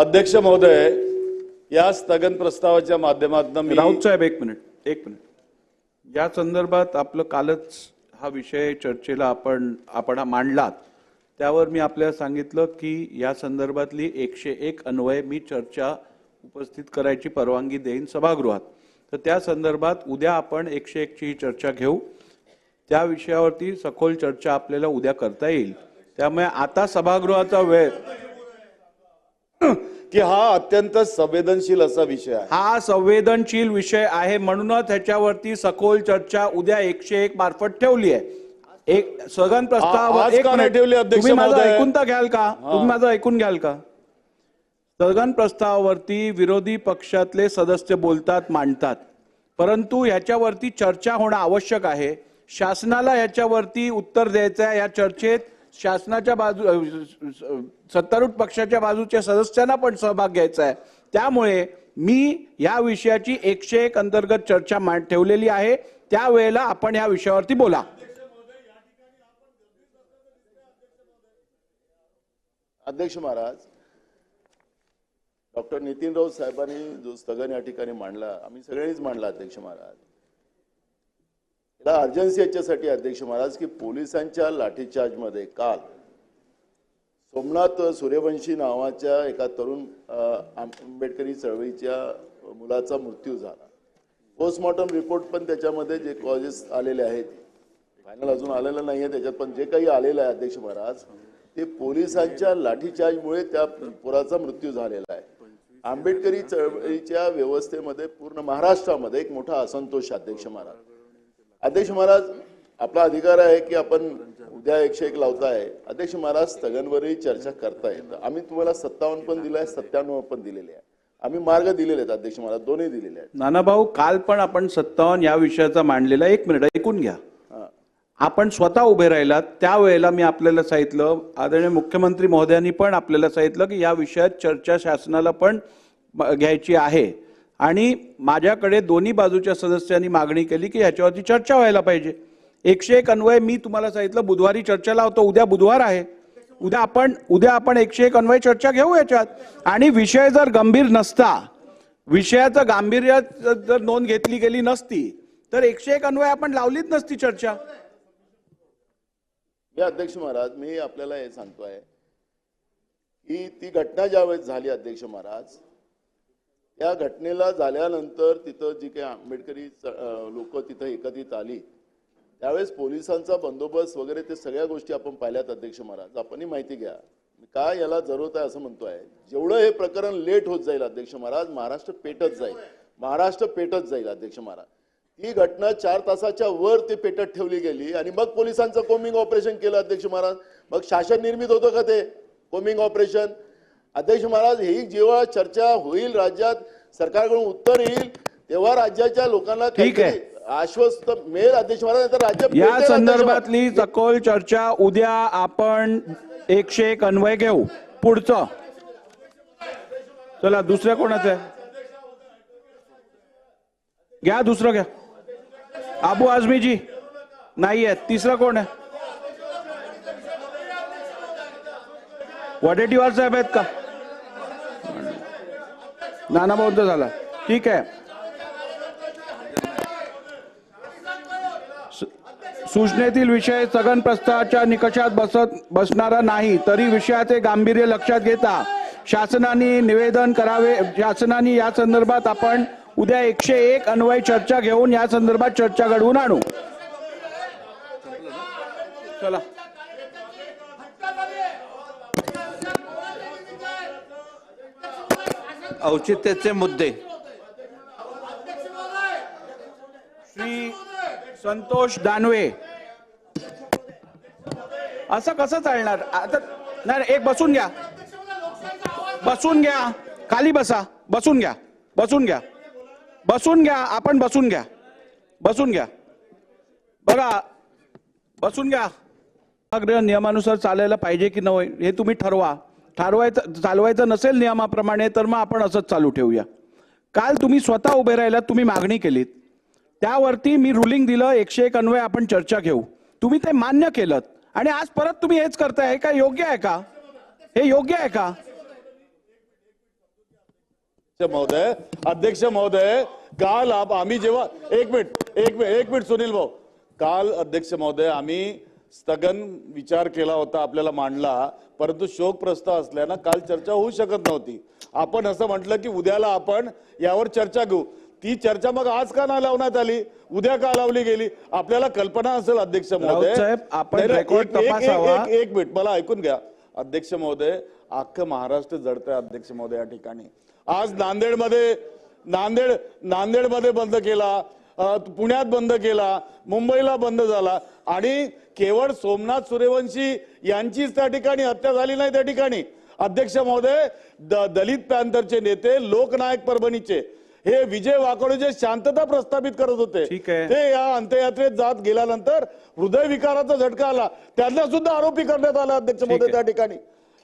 अध्यक्ष महोदय या स्थगन प्रस्तावाच्या माध्यमातून मी राऊत साहेब एक मिनिट एक मिनिट. या संदर्भात आपलं कालच हा विषय चर्चेला आपण आपण मांडलात. त्यावर मी आपल्याला सांगितलं की या संदर्भातली एकशे एक अन्वय मी चर्चा उपस्थित करायची परवानगी देईन सभागृहात. तर त्या संदर्भात उद्या आपण एकशे एकची ही चर्चा घेऊ. त्या विषयावरती सखोल चर्चा आपल्याला उद्या करता येईल. त्यामुळे आता सभागृहाचा वेळ की हा अत्यंत संवेदनशील असा विषय आहे. हा संवेदनशील विषय आहे म्हणूनच ह्याच्यावरती सखोल चर्चा उद्या एकशे एक मार्फत ठेवली आहे. एक सगन प्रस्ताव आज एक का नाही मिनिट. ठेवली, अध्यक्ष तुम्ही माझं महोदय? ऐकून तर घ्याल का? तुम्ही माझं ऐकून घ्याल का? स्थगन प्रस्तावावरती विरोधी पक्षातले सदस्य बोलतात मांडतात. परंतु ह्याच्यावरती चर्चा होणं आवश्यक आहे. शासनाला याच्यावरती उत्तर द्यायचं आहे या चर्चेत शासनाच्या बाजू सत्तारूढ पक्षाच्या बाजूच्या सदस्यांना पण सहभाग घ्यायचा आहे. त्यामुळे मी या विषयाची एकशे एक अंतर्गत चर्चा मांड ठेवलेली आहे. त्यावेळेला आपण या विषयावरती बोला. अध्यक्ष महाराज डॉक्टर नितीन राऊत साहेबांनी जो स्थगन या ठिकाणी मांडला आम्ही सगळ्यांनीच मांडला अध्यक्ष महाराज. याला अर्जन्सी याच्यासाठी अध्यक्ष महाराज की पोलिसांच्या लाठीचार्जमध्ये काल सोमनाथ सूर्यवंशी नावाच्या एका तरुण आंबेडकरी चळवळीच्या मुलाचा मृत्यू झाला. पोस्टमॉर्टम रिपोर्ट पण त्याच्यामध्ये जे कॉजेस आलेले आहेत फायनल अजून आलेलं नाहीये त्याच्यात पण जे काही आलेलं आहे अध्यक्ष महाराज ते पोलिसांच्या लाठीचार्जमुळे त्या पुराचा मृत्यू झालेला आहे. आंबेडकरी चळवळीच्या व्यवस्थेमध्ये पूर्ण महाराष्ट्रामध्ये एक मोठा असंतोष अध्यक्ष महाराज. अध्यक्ष महाराज आपला अधिकार आहे की आपण उद्या एकशे एक लावताय अध्यक्ष महाराज स्थगनवरही चर्चा करताय तर आम्ही तुम्हाला सत्तावन्न पण दिलाय सत्त्याण्णव पण दिलेले आहे. आम्ही मार्ग दिलेले आहेत अध्यक्ष महाराज दोन्ही दिलेले आहेत. नानाभाऊ काल पण आपण सत्तावन्न या विषयाचा मांडलेला एक मिनिट ऐकून घ्या. आपण स्वतः उभे राहिलात त्यावेळेला मी आपल्याला सांगितलं आदरणीय मुख्यमंत्री महोदयांनी पण आपल्याला सांगितलं की या विषयात चर्चा शासनाला पण घ्यायची आहे. आणि माझ्याकडे दोन्ही बाजूच्या सदस्यांनी मागणी केली की ह्याच्यावरती चर्चा व्हायला पाहिजे. एकशे एक अन्वय मी तुम्हाला सांगितलं बुधवारी चर्चा लावतो उद्या बुधवार आहे. उद्या आपण उद्या आपण एकशे एक अन्वय चर्चा घेऊ याच्यात. आणि विषय जर गंभीर नसता विषयाचं गांभीर्य जर नोंद घेतली गेली नसती तर एकशे एक अन्वय आपण लावलीच नसती चर्चा. मी अध्यक्ष महाराज मी आपल्याला हे सांगतोय की ती घटना ज्यावेळेस झाली अध्यक्ष महाराज या घटनेला झाल्यानंतर तिथं जी काही आंबेडकरी लोक तिथं एकत्रित आली त्यावेळेस पोलिसांचा बंदोबस्त वगैरे ते सगळ्या गोष्टी आपण पाहिल्यात अध्यक्ष महाराज. आपणही माहिती घ्या. काय याला जरूरत आहे असं म्हणतोय. जेवढं हे प्रकरण लेट होत जाईल अध्यक्ष महाराज महाराष्ट्र पेटत जाईल. महाराष्ट्र पेटत जाईल अध्यक्ष महाराज. ही घटना चार तासाच्या वर ते पेटत ठेवली गेली आणि मग पोलिसांचं कोमिंग ऑपरेशन केलं अध्यक्ष महाराज. मग शासन निर्मित होतं का ते? Combing operation. अध्यक्ष महाराज ही जेव्हा चर्चा होईल राज्यात सरकारकडून उत्तर येईल तेव्हा राज्याच्या लोकांना ठीक आहे. आश्वस्त मिळेल अध्यक्ष महाराज तर राज्य या. संदर्भातली सखोल चर्चा उद्या आपण एकशे एक अन्वय घेऊ. पुढचं. चला दुसऱ्या कोणाचं आहे? घ्या दुसरं घ्या. आबू आझमीजी नाही आहे तिसरं कोण आहे? वडेट्टीवार साहेब आहेत का? नाना बौद्ध झाला. ठीक आहे. सूचनेतील विषय स्थगन प्रस्तावाच्या निकषात बसत बसणारा नाही तरी विषयाचे गांभीर्य लक्षात घेता. शासनाने निवेदन करावे शासनाने या संदर्भात आपण उद्या एकशे एक अन्वय चर्चा घेऊन या संदर्भात चर्चा घडवून आणू. चला. औचित्याचे मुद्दे. श्री संतोष दानवे. असं कसं चालणार? आता नाही एक बसून घ्या. बसून घ्या. खाली बसा. बसून घ्या. बसून घ्या. बसून घ्या. आपण बसून घ्या. बसून घ्या. बघा बसून घ्या. नियमानुसार चालायला पाहिजे की नाही हे तुम्ही ठरवा. ठरवायचं चालवायचं नसेल नियमाप्रमाणे तर मग आपण असंच चालू ठेवूया. काल तुम्ही स्वतः उभे राहिलात तुम्ही मागणी केलीत. त्यावरती मी रुलिंग दिलं एकशे एक अन्वय आपण चर्चा घेऊ. तुम्ही ते मान्य केलं आणि आज परत तुम्ही हेच करताय हे काय योग्य आहे का? हे योग्य आहे का? महोदय अध्यक्ष महोदय काल आप- आम्ही जेव्हा एक मिनिट एक मिनिट एक मिनिट सुनील भाऊ. काल अध्यक्ष महोदय आम्ही स्थगन विचार केला होता आपल्याला मांडला परंतु शोक प्रस्ताव असल्यानं काल चर्चा होऊ शकत नव्हती. आपण असं म्हटलं की उद्याला आपण यावर चर्चा घेऊ. ती चर्चा मग आज का नाही लावण्यात आली? उद्या का लावली गेली? आपल्याला कल्पना असेल अध्यक्ष महोदय. आपण एक- मिनिट मला ऐकून घ्या. अध्यक्ष महोदय अख्खं महाराष्ट्र जडतंय अध्यक्ष महोदय या ठिकाणी. आज नांदेडमध्ये नांदेड नांदेडमध्ये बंद केला. पुण्यात बंद केला मुंबईला बंद झाला आणि केवळ सोमनाथ सूर्यवंशी यांचीच त्या ठिकाणी हत्या झाली नाही त्या ठिकाणी अध्यक्ष महोदय द- दलित पॅंथरचे नेते लोकनायक परभणीचे हे विजय वाकडे जे शांतता प्रस्थापित करत होते. ते या अंत्ययात्रेत जात गेल्यानंतर हृदयविकाराचा झटका आला त्यांना सुद्धा आरोपी करण्यात आला अध्यक्ष महोदय. त्या ठिकाणी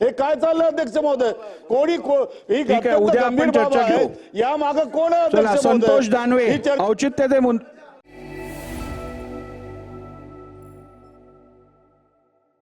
हे काय चाललंय अध्यक्ष महोदय? कोणी को- ही ठीक आहे उद्या आपण चर्चा आहे. घेऊ. या मागे कोण आहे चला अध्यक्ष महोदय? संतोष दानवे ही चर्चा- ते मुन-